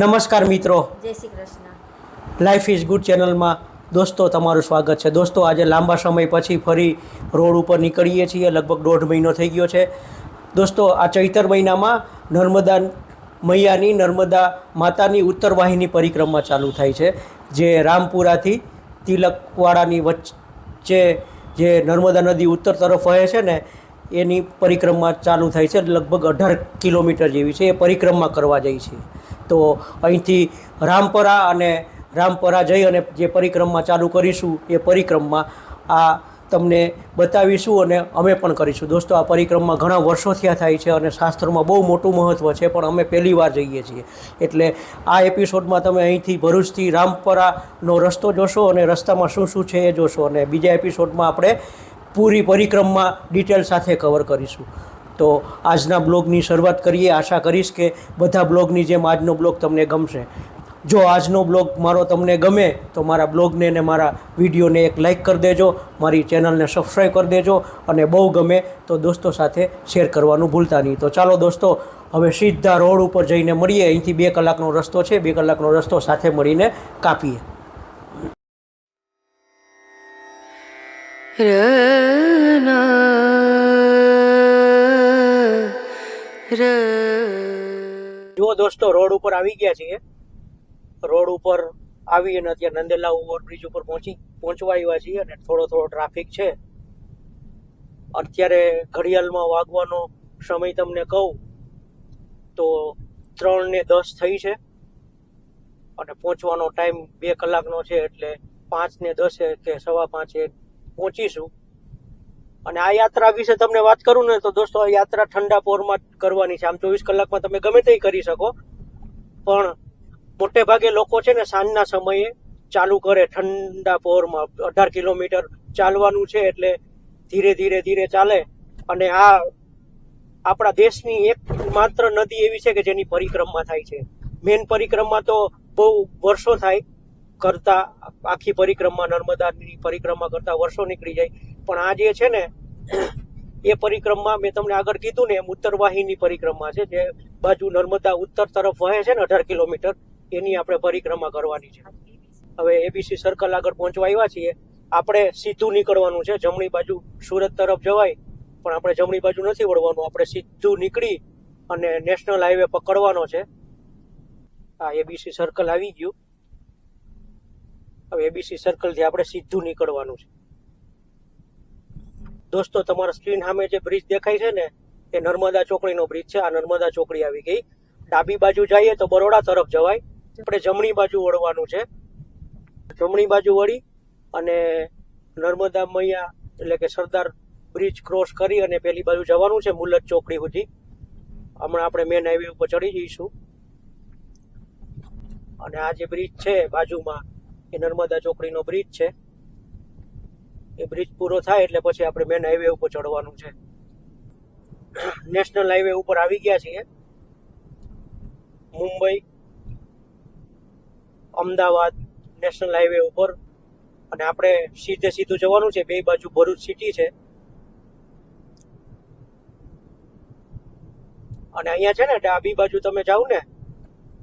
નમસ્કાર મિત્રો. જય Shri Krishna. Life is good ચેનલમાં દોસ્તો તમારું સ્વાગત છે. દોસ્તો આજે લાંબા સમય પછી ફરી રોડ ઉપર નીકળીએ છીએ. લગભગ દોઢ મહિનો થઈ ગયો છે. દોસ્તો આ ચૈતર મહિનામાં નર્મદા મૈયાની નર્મદા માતાની ઉત્તર વાહિની પરિક્રમા ચાલુ થાય છે. જે રામપુરાથી તિલકવાડાની વચ્ચે જે નર્મદા નદી ઉત્તર તરફ વહે છે ને એની પરિક્રમા ચાલુ થાય છે. લગભગ અઢાર કિલોમીટર જેવી છે. એ પરિક્રમા કરવા જઈ છે તો અહીંથી રામપરા અને રામપરા જઈ અને જે પરિક્રમા ચાલુ કરીશું એ પરિક્રમા આ તમને બતાવીશું અને અમે પણ કરીશું. દોસ્તો, આ પરિક્રમા ઘણા વર્ષો થયા થાય છે અને શાસ્ત્રમાં બહુ મોટું મહત્ત્વ છે, પણ અમે પહેલી વાર જઈએ છીએ. એટલે આ એપિસોડમાં તમે અહીંથી ભરૂચથી રામપરાનો રસ્તો જોશો અને રસ્તામાં શું શું છે એ જોશો અને બીજા એપિસોડમાં આપણે પૂરી પરિક્રમા ડિટેલ સાથે કવર કરીશું. તો આજના બ્લોગની શરૂઆત કરીએ. આશા કરીશ કે બધા બ્લોગની જેમ આજનો બ્લોગ તમને ગમશે. જો આજનો બ્લોગ મારો તમને ગમે, તો મારા બ્લોગને ને મારા વિડીયોને એક લાઇક કરી દેજો, મારી ચેનલને સબસ્ક્રાઈબ કરી દેજો અને બહુ ગમે તો દોસ્તો સાથે શેર કરવાનું ભૂલતા નહીં. તો ચાલો દોસ્તો, હવે સીધા રોડ ઉપર જઈને મળીએ. અહીંથી બે કલાકનો રસ્તો છે. બે કલાકનો રસ્તો સાથે મળીને કાપીએ. જુઓ દોસ્તો, રોડ ઉપર આવી ગયા છીએ. રોડ ઉપર આવી અને અત્યારે નંદેલા ઓવરબ્રિજ ઉપર પહોંચી, પહોંચવા આવ્યા છીએ અને થોડો થોડો ટ્રાફિક છે. અત્યારે ઘડિયાળમાં વાગવાનો સમય તમને કહું તો ત્રણ ને દસ થઈ છે અને પહોંચવાનો ટાઈમ બે કલાકનો છે એટલે પાંચ ને દસે કે સવા પાંચે પહોંચીશું. અને આ યાત્રા વિશે તમને વાત કરું ને તો દોસ્તો, આ યાત્રા ઠંડા પોરમાં કરવાની છે. આમ ચોવીસ કલાકમાં તમે ગમે તે કરી શકો. પણ મોટે ભાગે લોકો છે ને સાંજના સમયે ચાલુ કરે ઠંડા પોરમાં અઢાર કિલોમીટર ચાલવાનું છે એટલે ધીરે ધીરે ધીરે ચાલે. અને આ આપણા દેશની એક માત્ર નદી એવી છે કે જેની પરિક્રમા થાય છે. મેન પરિક્રમા તો બહુ વર્ષો થાય કરતા આખી પરિક્રમા, નર્મદાની પરિક્રમા કરતા વર્ષો નીકળી જાય. પણ આ જે છે ને, એ પરિક્રમા મેં તમને આગળ કીધું ને, એમ ઉત્તર વાહિની પરિક્રમા છે, જે બાજુ નર્મદા ઉત્તર તરફ વહે છે ને, અઢાર કિલોમીટર, એની આપણે પરિક્રમા કરવાની છે. હવે એબીસી સર્કલ આગળ પહોંચવા આવ્યા છીએ. આપણે સીધું નીકળવાનું છે, જમણી બાજુ સુરત તરફ જવાય, પણ આપણે જમણી બાજુ નથી વળવાનું, આપણે સીધું નીકળી અને નેશનલ હાઈવે પકડવાનો છે. આ એબીસી સર્કલ આવી ગયું. હવે એબીસી સર્કલથી આપણે સીધું નીકળવાનું છે. દોસ્તો, તમારા સ્ક્રીન સામે જે બ્રિજ દેખાય છે ને, એ નર્મદા ચોકડીનો બ્રિજ છે. આ નર્મદા ચોકડી આવી ગઈ. ડાબી બાજુ જઈએ તો બરોડા તરફ જવાય. આપણે જમણી બાજુ વળવાનું છે. જમણી બાજુ વળી અને નર્મદા મૈયા એટલે કે સરદાર બ્રિજ ક્રોસ કરી અને પેલી બાજુ જવાનું છે મુલત ચોકડી સુધી. હમણાં આપણે મેન હાઈવે ઉપર ચડી જઈશું. અને આ જે બ્રિજ છે બાજુમાં, એ નર્મદા ચોકડીનો બ્રિજ છે. એ બ્રિજ પૂરો થાય એટલે પછી આપણે મેન હાઈવે ઉપર ચડવાનું છે. નેશનલ હાઈવે ઉપર આવી ગયા છીએ. મુંબઈ, અમદાવાદ નેશનલ હાઈવે ઉપર. અને આપણે સીધે સીધું જવાનું છે. બે બાજુ ભરૂચ સિટી છે. અને અહીંયા છે ને ડાબી બાજુ તમે જાઓ ને,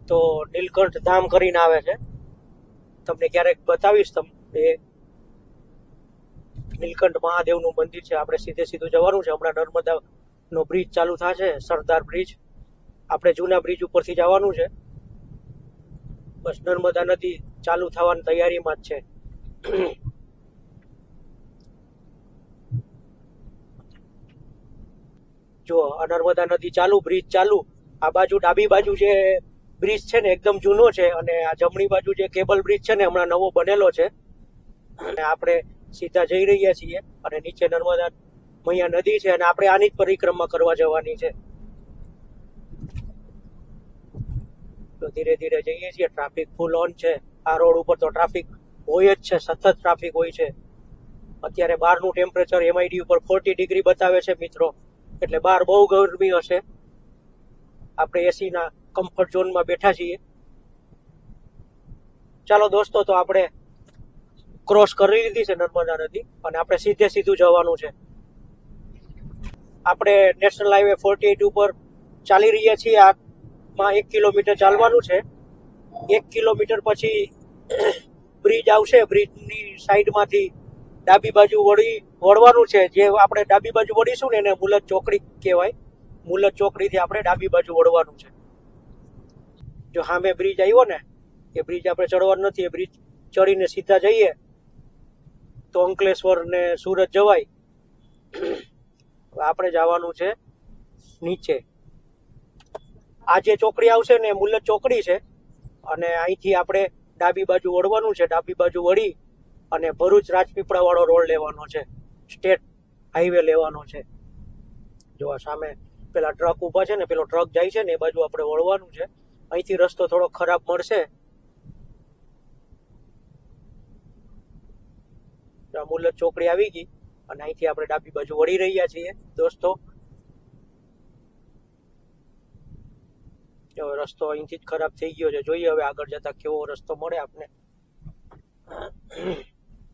તો નીલકંઠ ધામ કરીને આવે છે. તમને ક્યારેક બતાવીશ તમને એ નીલકંઠ મહાદેવનું મંદિર છે. આપણે સીધે સીધું જવાનું છે. હમણાં નર્મદા નો બ્રિજ ચાલુ થશે, સરદાર બ્રિજ. આપણે જૂના બ્રિજ ઉપરથી જવાનું છે. બસ નર્મદા નદી ચાલુ થવાની તૈયારીમાં જ છે. જો આ નર્મદા નદી ચાલુ, બ્રિજ ચાલુ, આ બાજુ ડાબી બાજુ જે બ્રિજ છે ને, એકદમ જૂનો છે અને આ જમણી બાજુ જે કેબલ બ્રિજ છે ને, હમણાં નવો બનેલો છે. અને આપણે સીધા જઈ રહ્યા છીએ અને નીચે નર્મદા મૈયા નદી છે અને આપણે આની જ પરિક્રમા કરવા જવાની છે. તો ધીરે ધીરે જઈએ છીએ. ટ્રાફિક ફૂલ ઓન છે. આ રોડ ઉપર તો ટ્રાફિક હોય જ છે. સતત ટ્રાફિક હોય છે. અત્યારે બહારનું ટેમ્પરેચર એમઆઈડી ઉપર ફોર્ટી ડિગ્રી બતાવે છે મિત્રો. એટલે બહાર બહુ ગરમી હશે. આપણે એસીના કમ્ફર્ટ ઝોનમાં બેઠા છીએ. ચાલો દોસ્તો, તો આપણે ક્રોસ કરી લીધી છે નર્મદા નદી અને આપણે સીધે સીધું જવાનું છે. આપણે નેશનલ હાઈવે ફોર્ટી એઇટ ઉપર ચાલી રહ્યા છીએ. આમાં એક કિલોમીટર ચાલવાનું છે. એક કિલોમીટર પછી બ્રિજ આવશે. બ્રિજની સાઈડમાંથી ડાબી બાજુ વળી વળવાનું છે. જે આપણે ડાબી બાજુ વળીશું ને એને મુલત ચોકડી કહેવાય. મુલત ચોકડીથી આપણે ડાબી બાજુ વળવાનું છે. જો સામે બ્રિજ આવ્યો ને, એ બ્રિજ આપણે ચડવાનું નથી. એ બ્રિજ ચડીને સીધા જઈએ. તો અંકલેશ્વર ને સુરત જવાય. આપણે જવાનું છે નીચે. આ જે ચોકડી આવશે ને એ મુલત ચોકડી છે. અને અહીંથી આપણે ડાબી બાજુ વળવાનું છે. ડાબી બાજુ વળી અને ભરૂચ રાજપીપળા વાળો રોડ લેવાનો છે. સ્ટેટ હાઈવે લેવાનો છે. જો આ સામે પેલા ટ્રક ઊભા છે ને, પેલો ટ્રક જાય છે ને, એ બાજુ આપણે વળવાનું છે. અહીંથી રસ્તો થોડો ખરાબ મળશે તો આ મુલત ચોકડી આવી ગઈ અને અહીંથી આપણે ડાબી બાજુ વળી રહ્યા છીએ. દોસ્તો રસ્તો અહીંથી જ ખરાબ થઈ ગયો છે. જોઈએ હવે આગળ જતા કેવો રસ્તો મળે આપને.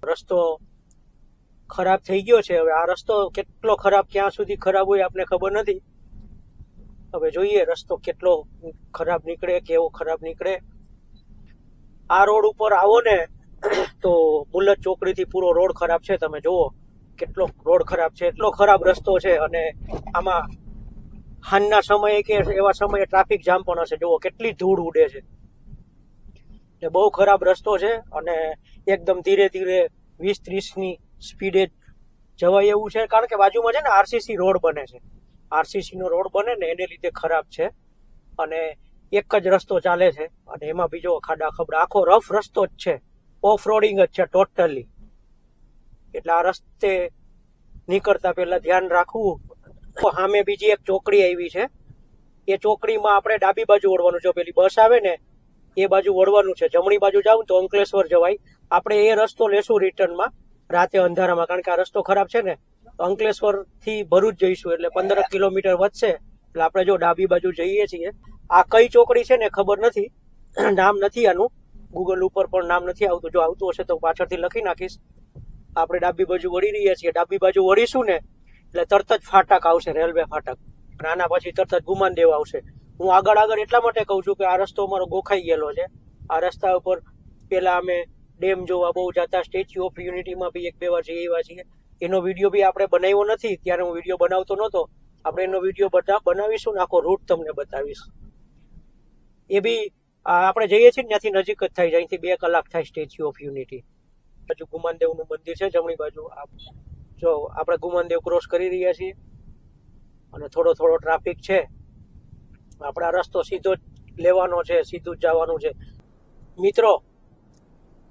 રસ્તો ખરાબ થઈ ગયો છે. હવે આ રસ્તો કેટલો ખરાબ, ક્યાં સુધી ખરાબ હોય આપને ખબર નથી. હવે જોઈએ રસ્તો કેટલો ખરાબ નીકળે, કેવો ખરાબ નીકળે. આ રોડ ઉપર આવો ને તો મુલત ચોકડીથી પૂરો રોડ ખરાબ છે, તમે જુઓ. કેટલો રોડ ખરાબ છે, એટલો ખરાબ રસ્તો છે અને આમાં હાલના સમયે કે એવા સમયે ટ્રાફિક જામ પણ હશે. જુઓ, કેટલી ધૂળ ઉડે છે. એટલે બહુ ખરાબ રસ્તો છે અને એકદમ ધીરે ધીરે વીસ ત્રીસની સ્પીડે જવાય એવું છે. કારણ કે બાજુમાં છે ને આરસીસી રોડ બને છે. આરસીસીનો રોડ બને ને એને લીધે ખરાબ છે અને એક જ રસ્તો ચાલે છે. અને એમાં બીજો ખાડા ખબડા. આખો રફ રસ્તો જ છે. ઓફ રોડિંગ જ છે ટોટલી. એટલે આ રસ્તે નીકળતા પહેલા ધ્યાન રાખવું. સામે બીજી એક ચોકડી આવી છે. એ ચોકડીમાં આપણે ડાબી બાજુ વળવાનું છે. પેલી બસ આવે ને, એ બાજુ વળવાનું છે. જમણી બાજુ જાઉં તો અંકલેશ્વર જવાય. આપણે એ રસ્તો લેશું રિટર્નમાં. રાતે અંધારામાં. કારણ કે આ રસ્તો ખરાબ છે ને અંકલેશ્વરથી ભરૂચ જઈશું. એટલે પંદર કિલોમીટર વધશે. એટલે આપણે જો ડાબી બાજુ જઈએ છીએ. આ કઈ ચોકડી છે ને ખબર નથી. નામ નથી આનું. ગૂગલ ઉપર પણ નામ નથી આવતું. જો આવતું હશે તો પાછળથી લખી નાખીશ. આપણે ડાબી બાજુ વળી રહ્યા છીએ. ડાબી બાજુ વળીશું ને, એટલે તરત જ ફાટક આવશે, રેલવે ફાટક. અને આના પછી તરત જ ગુમાન દેવા આવશે. હું આગળ આગળ એટલા માટે કહું છું કે આ રસ્તો અમારો ગોખાઈ ગયેલો છે. આ રસ્તા ઉપર પેલા અમે ડેમ જોવા બહુ જતા, સ્ટેચ્યુ ઓફ યુનિટીમાં બી એક બે વાર જઈ આવ્યા છીએ. એનો વીડિયો બી આપણે બનાવ્યો નથી. ત્યારે હું વીડિયો બનાવતો નહોતો. આપણે એનો વીડિયો બધા બનાવીશું ને આખો રૂટ તમને બતાવીશ. એ બી આપણે જઈએ છીએ ત્યાંથી નજીક જ થાય અહીંથી બે કલાક થાય સ્ટેચ્યુ ઓફ યુનિટી બાજુ ગુમાનદેવનું મંદિર છે, જમણી બાજુ જો આપણે ગુમાનદેવ ક્રોસ કરી રહ્યા છીએ અને થોડો થોડો ટ્રાફિક છે. આપણા રસ્તો સીધો જ લેવાનો છે, સીધું જવાનું છે. મિત્રો,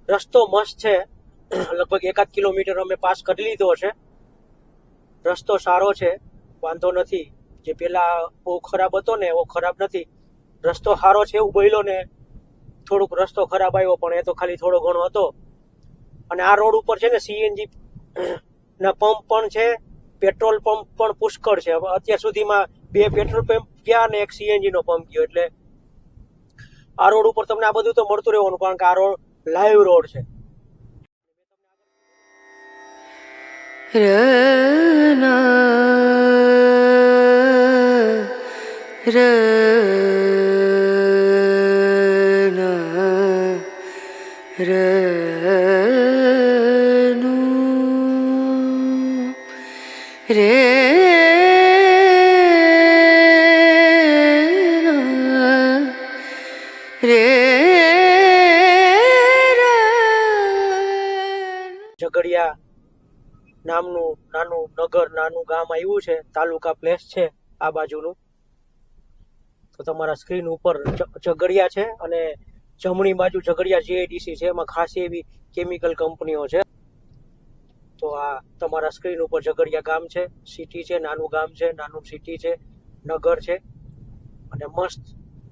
રસ્તો મસ્ત છે. લગભગ એકાદ કિલોમીટર અમે પાસ કરી લીધો છે. રસ્તો સારો છે, વાંધો નથી. જે પેલા બહુ ખરાબ હતો ને એવો ખરાબ નથી. રસ્તો સારો છે એવું બોલ્યો ને, થોડુંક રસ્તો ખરાબ આવ્યો, પણ એ તો ખાલી થોડો ઘણો હતો. અને આ રોડ ઉપર છે ને સીએનજી ના પંપ પણ છે, પેટ્રોલ પંપ પણ પુષ્કળ છે. અત્યાર સુધીમાં બે પેટ્રોલ પંપ ગયા અને એક સીએનજી નો પંપ ગયો. એટલે આ રોડ ઉપર તમને આ બધું તો મળતું રહેવાનું, કારણ કે આ રોડ લાઈવ રોડ છે. ઝઘડિયા નામનું નાનું નગર, નાનું ગામ આવ્યું છે, તાલુકા પ્લેસ છે આ બાજુનું. તો તમારા સ્ક્રીન ઉપર ઝઘડિયા છે અને જમણી બાજુ ઝઘડિયા જીઆઈડીસી છે. એમાં ખાસી એવી કેમિકલ કંપનીઓ છે. તો આ તમારા સ્ક્રીન ઉપર ઝઘડિયા ગામ છે સિટી છે, નાનું ગામ છે, નાનું સિટી છે, નગર છે. અને મસ્ત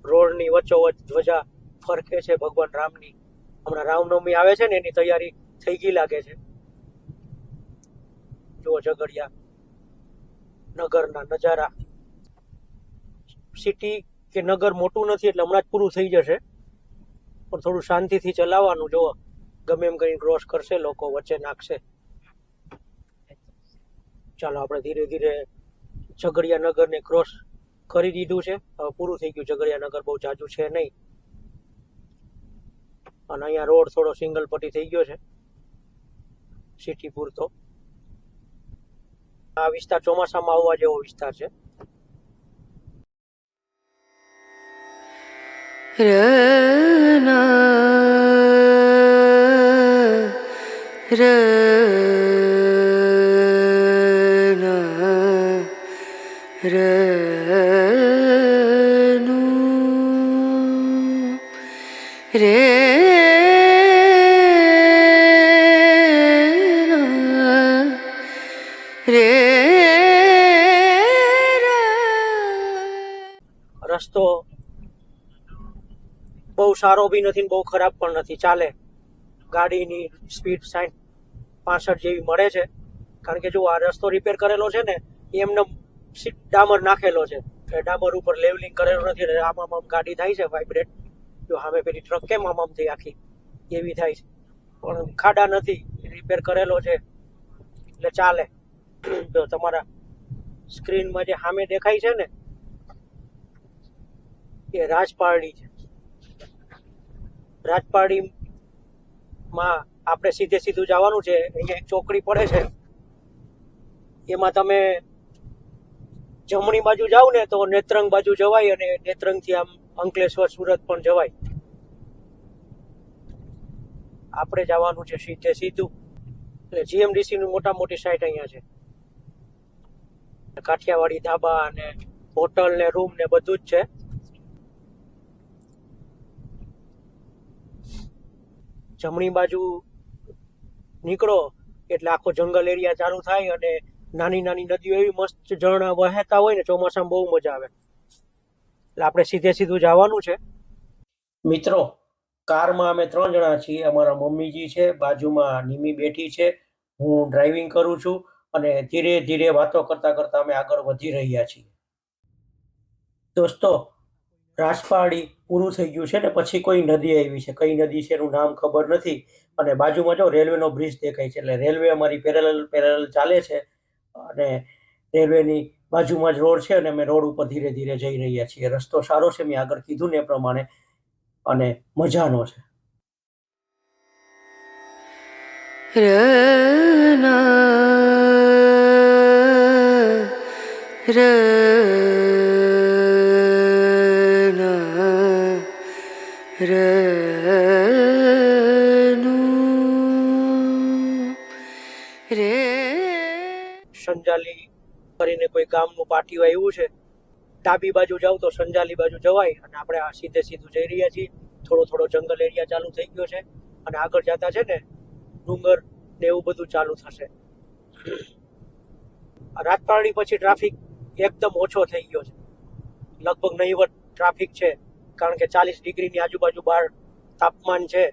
રોડની વચ્ચોવચ ધ્વજા ફરકે છે ભગવાન રામની. હમણાં રામનવમી આવે છે ને, એની તૈયારી થઈ ગઈ લાગે છે. જુઓ ઝઘડિયા નગરના નજારા. સિટી કે નગર મોટું નથી એટલે હમણાં જ પૂરું થઈ જશે. પણ થોડું શાંતિથી ચલાવવાનું જુઓ. ગમે એમ કરીને ક્રોસ કરશે, લોકો વચ્ચે નાખશે. ચાલો આપણે ધીરે ધીરે ઝઘડિયા નગરને ક્રોસ કરી દીધું છે. હવે પૂરું થઈ ગયું. ઝઘડિયા નગર બહુ જાજુ છે નહીં. અને અહીંયા રોડ થોડો સિંગલ પટ્ટી થઈ ગયો છે. સિટી પૂરતો આ વિસ્તાર ચોમાસામાં આવવા જેવો વિસ્તાર છે. રસ્તો સારો બી નથી બહુ ખરાબ પણ નથી. ચાલે. ગાડીની સ્પીડ સાઠ પાસઠ જેવી મળે છે. કારણ કે જો આ રસ્તો રિપેર કરેલો છે ને એમને ડામર નાખેલો છે. ડામર ઉપર લેવલિંગ કરેલું નથી આમ આમ ગાડી થાય છે વાઇબ્રેટ જો સામે પેલી ટ્રક કેમ આમ આમ થઈ આખી? એવી થાય છે. પણ ખાડા નથી રિપેર કરેલો છે. એટલે ચાલે. જો તમારા સ્ક્રીનમાં જે સામે દેખાય છે ને, એ રાજપારડી છે. રાજપારડીમાં આપણે સીધે સીધું જવાનું છે, અહીંયા એક ચોકડી પડે છે. એમાં તમે જમણી બાજુ જાવ ને તો નેત્રંગ બાજુ જવાય અને નેત્રંગથી આમ અંકલેશ્વર, સુરત પણ જવાય. આપણે જવાનું છે સીધે સીધું. એટલે જીએમડીસી નું મોટા મોટી સાઇટ અહીંયા છે. કાઠિયાવાડી ધાબા અને હોટલ ને રૂમ ને બધું જ છે. જમણી બાજુ નીકળો એટલે આખો જંગલ એરિયા ચાલુ થાય અને નાની નાની નદીઓ એવી મસ્ત ઝરણા વહેતા હોય ને ચોમાસામાં બહુ મજા આવે. એટલે આપણે સીધે સીધું જવાનું છે. મિત્રો, કારમાં અમે ત્રણ જણા છીએ. અમારા મમ્મીજી છે, બાજુમાં નિમી બેઠી છે. હું ડ્રાઇવિંગ કરું છું અને ધીરે ધીરે વાતો કરતા કરતા અમે આગળ વધી રહ્યા છીએ. દોસ્તો રાજપાડી પૂરું થઈ ગયું છે ને પછી કોઈ નદી આવી છે. કઈ નદી છે એનું નામ ખબર નથી. અને બાજુમાં જો રેલવેનો બ્રિજ દેખાય છે. એટલે રેલવે અમારી પેરેલલ પેરેલલ ચાલે છે. અને રેલવેની બાજુમાં જ રોડ છે અને અમે રોડ ઉપર ધીરે ધીરે જઈ રહ્યા છીએ. રસ્તો સારો છે મેં આગળ કીધું ને એ પ્રમાણે. અને મજાનો છે. સંજાલી કરીને કોઈ ગામનું પાટિયું આવ્યું છે, ડાબી બાજુ જાવ તો સંજાલી બાજુ જવાય અને આપણે આ સીધે સીધું જઈ રહ્યા છીએ. થોડો થોડો જંગલ એરિયા ચાલુ થઈ ગયો છે અને આગળ જતા છે ને, ડુંગર ને એવું બધું ચાલુ થશે. રાજપારણી પછી ટ્રાફિક એકદમ ઓછો થઈ ગયો છે. લગભગ નહીવત ટ્રાફિક છે, કારણ કે ચાલીસ ડિગ્રીની આજુબાજુ બહાર તાપમાન છે.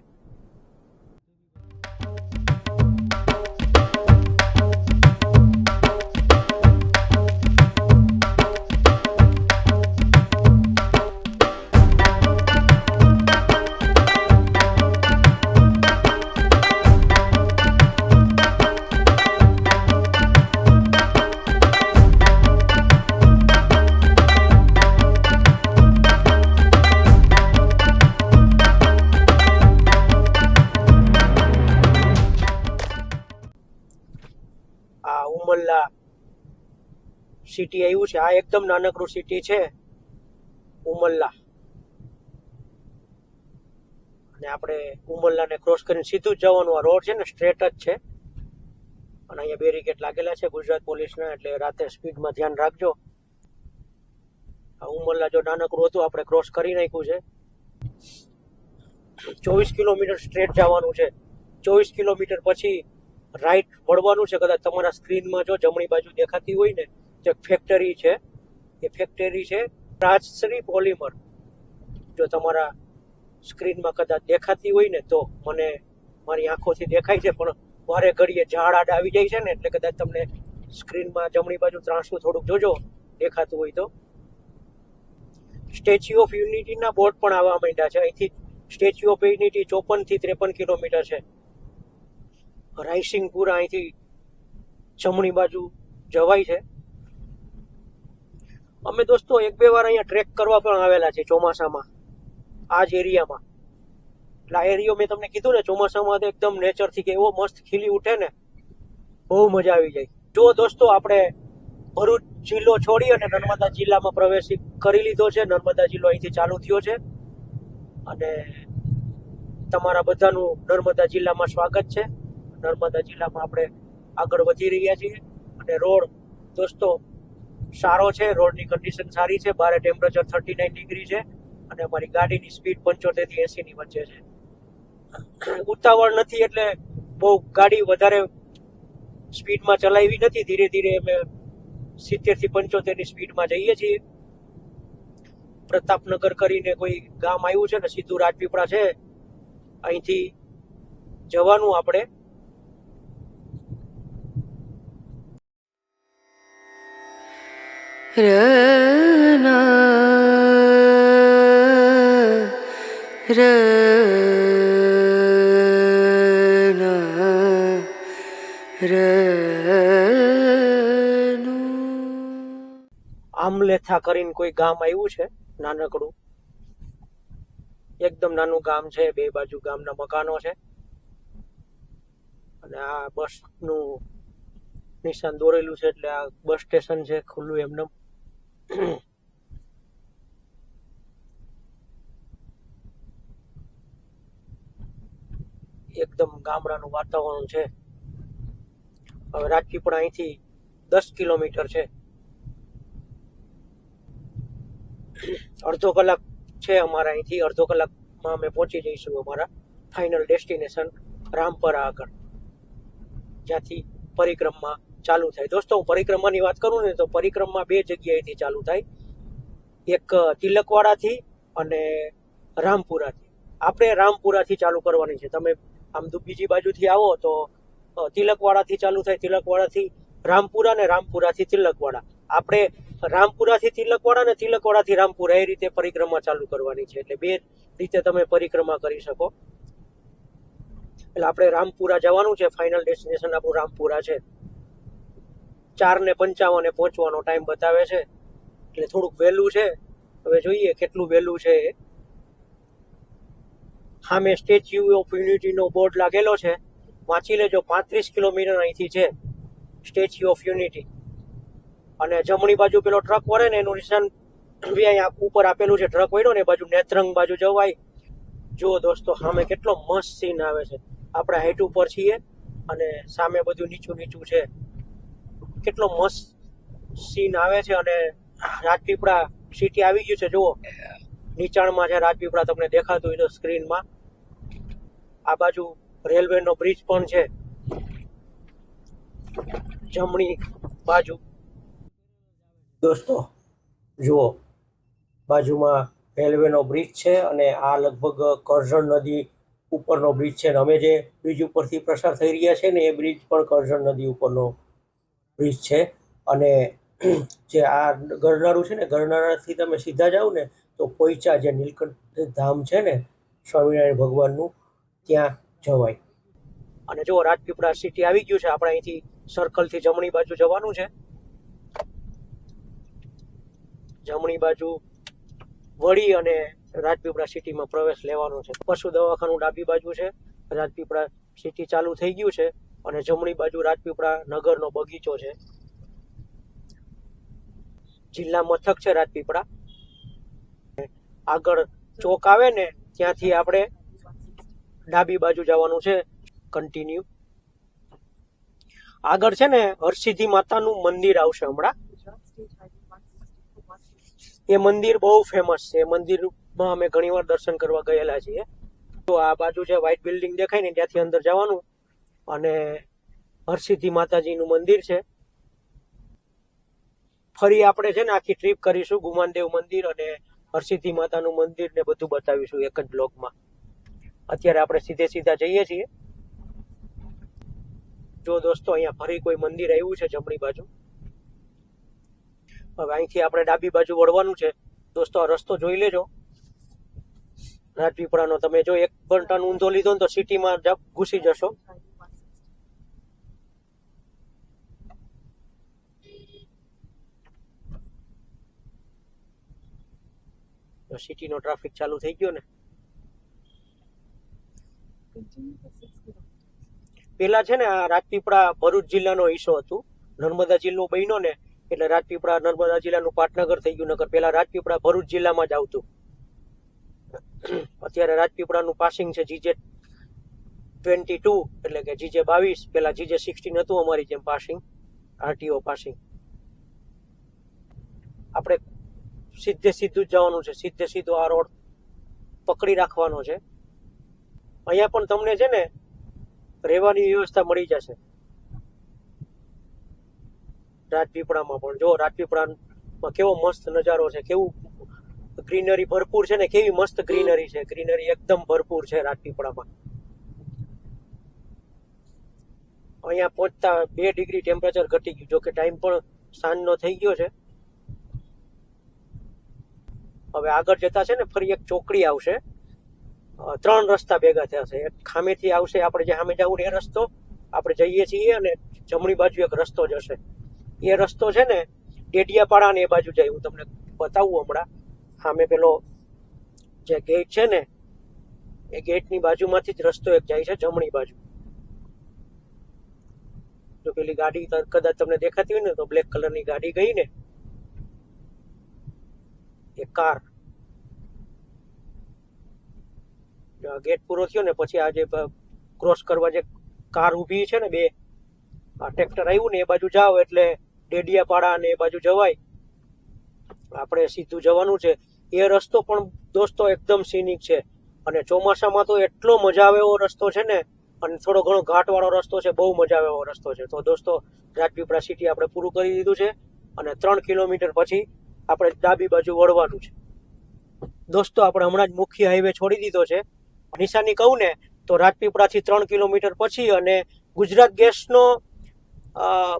સિટી આવ્યું છે. આ એકદમ નાનકડું સિટી છે ઉમલ્લા. અને આપણે ઉમલ્લાને ક્રોસ કરીને સીધું જ જવાનું. આ રોડ છે ને સ્ટ્રેટ જ છે. અને અહીંયા બેરીકેટ લાગેલા છે ગુજરાત પોલીસના, એટલે રાતે સ્પીડમાં ધ્યાન રાખજો. આ ઉમરલા જો નાનકડું હતું, આપણે ક્રોસ કરી નાખ્યું છે. ચોવીસ કિલોમીટર સ્ટ્રેટ જવાનું છે. ચોવીસ કિલોમીટર પછી રાઈટ વળવાનું છે. કદાચ તમારા સ્ક્રીનમાં જો જમણી બાજુ દેખાતી હોય ને એક ફેક્ટરી છે, એ ફેક્ટરી છે રાજશ્રી પોલિમર જો તમારા સ્ક્રીનમાં કદાચ દેખાતી હોય ને, તો મને મારી આંખોથી દેખાય છે, પણ વારે ઘડીએ ઝાડ આડ આવી જાય છે ને, એટલે કદાચ તમને સ્ક્રીનમાં જમણી બાજુ ત્રાસું થોડુંક જોજો, દેખાતું હોય તો. સ્ટેચ્યુ ઓફ યુનિટીના બોર્ડ પણ આવવા માંડ્યા છે. અહીંથી સ્ટેચ્યુ ઓફ યુનિટી ચોપનથી ત્રેપન કિલોમીટર છે. રાયસિંગપુરા અહીંથી જમણી બાજુ જવાય છે. અમે દોસ્તો એક બે વાર અહીંયા ટ્રેક કરવા પણ આવેલા છે ચોમાસામાં. આ જ એરિયામાં. એટલે આ એરિયો મેં તમને કીધું ને, ચોમાસામાં તો એકદમ નેચરથી કે એવો મસ્ત ખીલી ઉઠે ને, બહુ મજા આવી જાય. જો દોસ્તો આપણે ભરૂચ જિલ્લો છોડી અને નર્મદા જિલ્લામાં પ્રવેશ કરી લીધો છે, નર્મદા જિલ્લો અહીંથી ચાલુ થયો છે. અને તમારા બધાનું નર્મદા જિલ્લામાં સ્વાગત છે. નર્મદા જિલ્લામાં આપણે આગળ વધી રહ્યા છીએ. અને રોડ દોસ્તો સારો છે, રોડની કન્ડિશન સારી છે, બારે ટેમ્પરેચર થર્ટી નાઇન ડિગ્રી છે અને અમારી ગાડીની સ્પીડ પંચોતેરથી એંસીની વચ્ચે છે. ઉતાવળ નથી એટલે બહુ ગાડી વધારે સ્પીડમાં ચલાવી નથી, ધીરે ધીરે અમે સિત્તેરથી પંચોતેરની સ્પીડમાં જઈએ છીએ. પ્રતાપનગર કરીને કોઈ ગામ આવ્યું છે ને સીધું રાજપીપળા છે, અહીંથી જવાનું આપણે આમલેથા કરીને કોઈ ગામ આવ્યું છે? નાનકડું. એકદમ નાનું ગામ છે, બે બાજુ ગામના મકાનો છે. અને આ બસનું નિશાન દોરેલું છે, એટલે આ બસ સ્ટેશન છે, ખુલ્લું એમને એકદમ ગામડાનું વાતાવરણ છે. હવે રાજપીપળા અહીંથી દસ કિલોમીટર છે. અડધો કલાક છે અમારા અહીંથી, અડધો કલાકમાં અમે પહોંચી જઈશું અમારા ફાઇનલ ડેસ્ટિનેશન રામપરા આગળ. જ્યાંથી પરિક્રમા ચાલુ થાય. દોસ્તો, હું પરિક્રમાની વાત કરું ને તો પરિક્રમા બે જગ્યાએથી ચાલુ થાય. એક તિલકવાડાથી અને રામપુરાથી. આપણે રામપુરાથી ચાલુ કરવાની છે. તમે આમ બીજી બાજુથી આવો તો તિલકવાડાથી ચાલુ થાય. તિલકવાડાથી રામપુરા ને રામપુરાથી તિલકવાડા. આપણે રામપુરાથી તિલકવાડા ને તિલકવાડાથી રામપુરા, એ રીતે પરિક્રમા ચાલુ કરવાની છે. એટલે બે રીતે તમે પરિક્રમા કરી શકો. એટલે આપણે રામપુરા જવાનું છે. ફાઇનલ ડેસ્ટિનેશન આપણું રામપુરા છે. ચાર ને પંચાવને પહોંચવાનો ટાઈમ બતાવે છે. એટલે થોડુંક વહેલું છે. હવે જોઈએ કેટલું વહેલું છે સામે સ્ટેચ્યુ ઓફ યુનિટીનો બોર્ડ લાગેલો છે. વાંચી લેજો, પાંત્રીસ કિલોમીટર અહીંથી છે સ્ટેચ્યુ ઓફ યુનિટી અને જમણી બાજુ પેલો ટ્રક વળે ને એનું નિશાન અહીંયા ઉપર આપેલું છે. ટ્રક વળ્યો ને એ બાજુ નેત્રંગ બાજુ જવાય. જુઓ દોસ્તો, સામે કેટલો મસ્ત સીન આવે છે. આપણે હાઈટ ઉપર છીએ અને સામે બધું નીચું નીચું છે. કેટલો મસ્ત સીન આવે છે અને રાજપીપળા સિટી આવી ગયું છે. જુઓ, નીચાણમાં છે રાજપીપળા તમને દેખાતું હોય તો સ્ક્રીનમાં આ બાજુ રેલવેનો બ્રિજ પણ છે. જમણી બાજુ. દોસ્તો, જુઓ, બાજુમાં રેલવેનો બ્રિજ છે અને આ લગભગ કરજણ નદી ઉપરનો બ્રિજ છે. અને અમે જે બ્રિજ ઉપરથી પસાર થઈ રહ્યા છે ને, એ બ્રિજ પણ કરજણ નદી ઉપરનો બ્રિજ છે અને જે આ ગરનાળું છે ને ગરનાળાથી તમે સીધા જાઓ ને, તો પોઈચા જે નીલકંઠ ધામ છે ને, સ્વામિનારાયણ ભગવાનનું, ત્યાં જવાય. અને જો રાજપીપળા સિટી આવી ગયું છે. આપણે અહીંથી સર્કલથી જમણી બાજુ જવાનું છે. જમણી બાજુ વળી અને રાજપીપળા સિટીમાં પ્રવેશ લેવાનો છે. પશુ દવાખાનું ડાબી બાજુ છે. રાજપીપળા સિટી ચાલુ થઈ ગયું છે. અને જમણી બાજુ રાજપીપળા નગરનો બગીચો છે. જિલ્લા મથક છે રાજપીપળા. આગળ ચોક આવે ને, ત્યાંથી આપણે ડાબી બાજુ જવાનું છે કન્ટિન્યુ આગળ છે ને, હરસિદ્ધિ માતાનું મંદિર આવશે હમણાં. એ મંદિર બહુ ફેમસ છે. મંદિરમાં અમે ઘણીવાર દર્શન કરવા ગયેલા છીએ. તો આ બાજુ જે વ્હાઇટ બિલ્ડિંગ દેખાય ને, ત્યાંથી અંદર જવાનું. અને હરસિદ્ધિ માતાજીનું મંદિર છે. ફરી આપણે છે ને આખી ટ્રીપ કરીશું ગુમાનદેવ મંદિર અને હરસિદ્ધિ માતાનું મંદિર ને બધું બતાવીશું એક જ બ્લોગમાં અત્યારે આપણે સીધે સીધા જઈએ છીએ. જો દોસ્તો, અહીંયા ફરી કોઈ મંદિર આવ્યું છે જમણી બાજુ? હવે અહીંથી આપણે ડાબી બાજુ વળવાનું છે. દોસ્તો, આ રસ્તો જોઈ લેજો. રાજપીપળાનો તમે જો એક ટર્ન ઊંધો લીધો ને તો સિટીમાં ઘૂસી જશો. સિટીનો ટ્રાફિક ચાલુ થઈ ગયો ને? પેલા છે ને રાજપીપળા ભરૂચ જિલ્લાનો હિસ્સો હતો. નર્મદા જિલ્લો બન્યો ને, એટલે રાજપીપળા નર્મદા જિલ્લાનું પાટનગર થઈ ગયું નગર પેલા રાજપીપળા ભરૂચ જિલ્લામાં જ આવતું. અત્યારે રાજપીપળાનું પાસિંગ છે જીજે ટ્વેન્ટી ટુ, એટલે કે જીજે બાવીસ, પેલા જીજે સિક્સટીન હતું અમારી જેમ પાસિંગ આરટીઓ પાસિંગ આપણે સીધે સીધું જ જવાનું છે. સીધે સીધો આ રોડ પકડી રાખવાનો છે. અહીંયા પણ તમને છે ને રહેવાની વ્યવસ્થા મળી જશે. રાજપીપળામાં પણ. જો રાજપીપળામાં કેવો મસ્ત નજારો છે, કેવું ગ્રીનરી ભરપૂર છે ને, કેવી મસ્ત ગ્રીનરી છે. ગ્રીનરી એકદમ ભરપૂર છે રાજપીપળામાં. અહીંયા પહોંચતા બે ડિગ્રી ટેમ્પરેચર ઘટી ગયું. જો કે ટાઈમ પણ સાંજનો થઈ ગયો છે. હવે આગળ જતા છે ને ફરી એક ચોકડી આવશે. ત્રણ રસ્તા ભેગા થયા છે. એક ખામેથી આવશે, આપણે જે સામે જવું એ રસ્તો. આપણે જઈએ છીએ અને જમણી બાજુ એક રસ્તો જશે એ રસ્તો છે ને ડેડિયાપાડા ને એ બાજુ જાય. હું તમને બતાવું હમણાં. સામે પેલો જે ગેટ છે ને, એ ગેટની બાજુમાંથી જ રસ્તો એક જાય છે જમણી બાજુ. જો પેલી ગાડી કદાચ તમને દેખાતી હોય ને, તો બ્લેક કલરની ગાડી ગઈ ને, એ કાર. ગેટ પૂરો થયો ને પછી આ જે ક્રોસ કરવા જે કાર ઊભી છે ને બે, આ ટ્રેક્ટર આવ્યું ને એ બાજુ જાઓ એટલે ડેડિયાપાડા ને એ બાજુ જવાય. આપણે સીધું જવાનું છે. એ રસ્તો પણ દોસ્તો એકદમ સીનિક છે. અને ચોમાસામાં તો એટલો મજા આવે એવો રસ્તો છે ને, અને થોડો ઘણો ઘાટવાળો રસ્તો છે, બહુ મજા આવે એવો રસ્તો છે. તો દોસ્તો, રાજપીપળા સિટી આપણે પૂરું કરી દીધું છે અને ત્રણ કિલોમીટર પછી આપણે ડાબી બાજુ વળવાનું છે. દોસ્તો, આપણે હમણાં જ મુખ્ય હાઈવે છોડી દીધો છે. નિશાની કહું ને, તો રાજપીપળાથી ત્રણ કિલોમીટર પછી અને ગુજરાત ગેસનો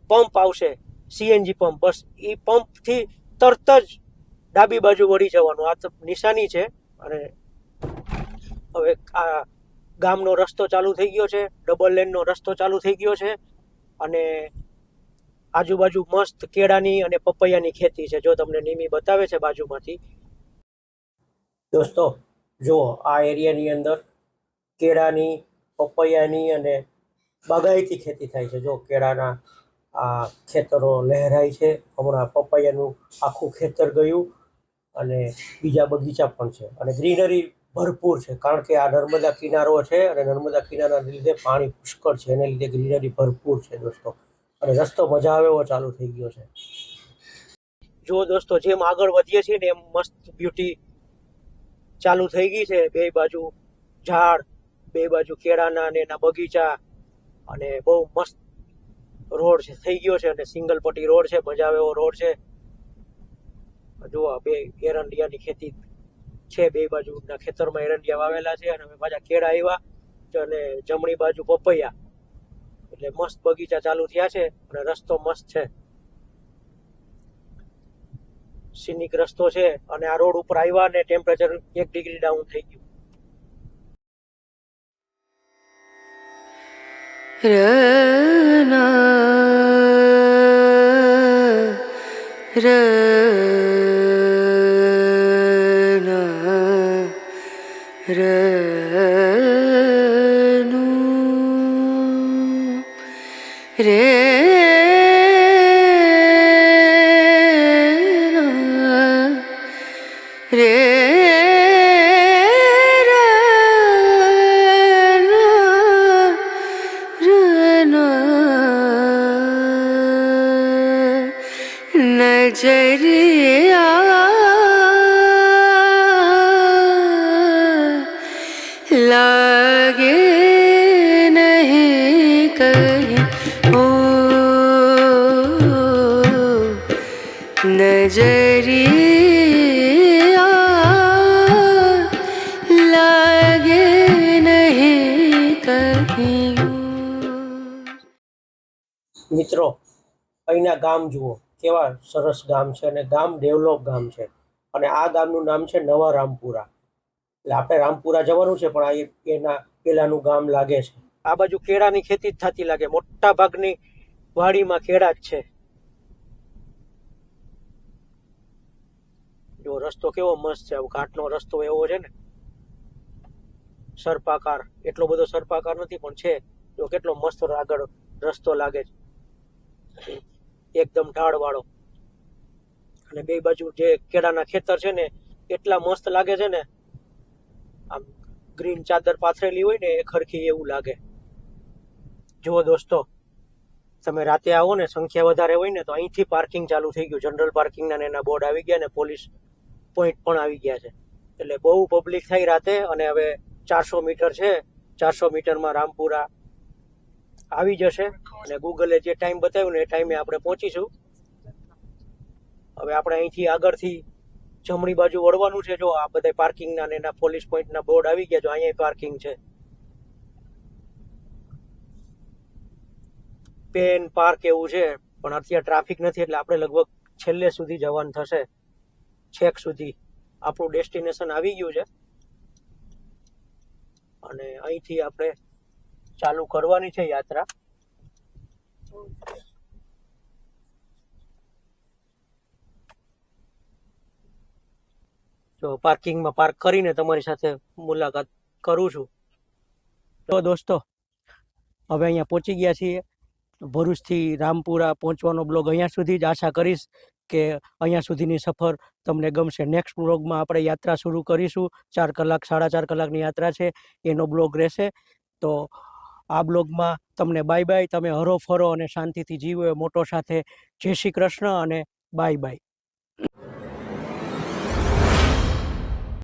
પંપ આવશે, સીએનજી પંપ. બસ એ પંપથી તરત જ ડાબી બાજુ વળી જવાનું. આ તો નિશાની છે અને હવે આ ગામનો રસ્તો ચાલુ થઈ ગયો છે, ડબલ લેનનો રસ્તો ચાલુ થઈ ગયો છે અને આજુબાજુ મસ્ત કેળાની અને પપૈયાની ખેતી છે. જો તમને નિમી બતાવે છે બાજુમાંથી. દોસ્તો જુઓ આ એરિયાની અંદર કેળાની, પપૈયાની અને બાગાયતી ખેતી થાય છે. જો કેળાના આ ખેતરો લહેરાય છે, હમણાં પપૈયાનું આખું ખેતર ગયું અને બીજા બગીચા પણ છે. અને ગ્રીનરી ભરપૂર છે, કારણ કે આ નર્મદા કિનારો છે અને નર્મદા કિનારાના લીધે પાણી પુષ્કળ છે. એને લીધે ગ્રીનરી ભરપૂર છે દોસ્તો. અને રસ્તો મજા આવે એવો ચાલુ થઈ ગયો છે. જો દોસ્તો, જેમ આગળ વધીએ છીએ ને એમ મસ્ત બ્યુટી ચાલુ થઈ ગઈ છે. બે બાજુ ઝાડ, બે બાજુ કેળાના ને એના બગીચા અને બહુ મસ્ત રોડ છે. થઈ ગયો છે અને સિંગલ પટ્ટી રોડ છે મજા આવે એવો રોડ છે. જુઓ બે એરંડિયાની ખેતી છે, બે બાજુના ખેતરમાં એરંડિયા વાવેલા છે અને પાછા કેળા આવ્યા અને જમણી બાજુ પપૈયા. એટલે મસ્ત બગીચા ચાલુ થયા છે અને રસ્તો મસ્ત છે. સિનિક રસ્તો છે અને આ રોડ ઉપર આવ્યા ને ટેમ્પરેચર એક ડિગ્રી ડાઉન થઈ ગયું. રના નજરિયા લાગે મિત્રો, અહીંના ગામ જુઓ, કેવા સરસ ગામ છે અને ગામ ડેવલપ ગામ છે. અને આ ગામનું નામ છે નવા રામપુરા. એટલે આપણે રામપુરા જવાનું છે, પણ આ એના પેલાનું ગામ લાગે છે. આ બાજુ કેળાની ખેતી જ થતી લાગે. મોટા ભાગની વાડીમાં કેળા જ છે. જો રસ્તો કેવો મસ્ત છે ઘાટનો રસ્તો એવો છે ને. સર્પાકાર, એટલો બધો સર્પાકાર નથી, પણ છે. જો કેટલો મસ્ત આગળ રસ્તો લાગે છે. એકદમ ઢાળવાળો. અને બે બાજુ જે કેળાના ખેતર છે ને, એટલા મસ્ત લાગે છે ને. આમ ગ્રીન ચાદર પાથરેલી હોય ને, એ ખરખી એવું લાગે. જુઓ દોસ્તો, તમે રાતે આવો ને, સંખ્યા વધારે હોય ને, તો અહીંથી પાર્કિંગ ચાલુ થઈ ગયું. જનરલ પાર્કિંગના એના બોર્ડ આવી ગયા ને પોલીસ પોઈન્ટ પણ આવી ગયા છે. એટલે બહુ પબ્લિક થઈ રાતે અને હવે ચારસો મીટર છે. ચારસો મીટરમાં રામપુરા આવી જશે. અને ગૂગલે જે ટાઈમ બતાવ્યું ને એ ટાઈમે આપણે પહોંચીશું. હવે આપણે અહીંથી આગળથી જમણી બાજુ વળવાનું છે. જો આ બધા પાર્કિંગના ને એના પોલીસ પોઈન્ટના બોર્ડ આવી ગયા, જો અહીંયા પાર્કિંગ છે. પેન પાર્ક એવું છે, પણ અત્યારે ટ્રાફિક નથી, એટલે આપણે લગભગ છેલ્લે સુધી જવાનું થશે. છેક સુધી આપણું ડેસ્ટિનેશન આવી ગયું છે. અને અહીંથી આપણે ચાલુ કરવાની છે યાત્રા. જો પાર્કિંગમાં પાર્ક કરીને તમારી સાથે મુલાકાત કરું છું. તો દોસ્તો, હવે અહીંયા પહોંચી ગયા છીએ. ભરૂચથી રામપુરા પહોંચવાનો બ્લોગ અહીંયા સુધી જ આશા કરીશ. કે અહીંયા સુધીની સફર તમને ગમશે. નેક્સ્ટ બ્લોગમાં આપણે યાત્રા શરૂ કરીશું. ચાર કલાક, સાડા ચાર કલાકની યાત્રા છે. એનો બ્લોગ રહેશે. તો આ બ્લોગમાં તમને બાય બાય તમે હરો ફરો અને શાંતિથી જીવો. એ મોટો સાથે જય શ્રી કૃષ્ણ અને બાય બાય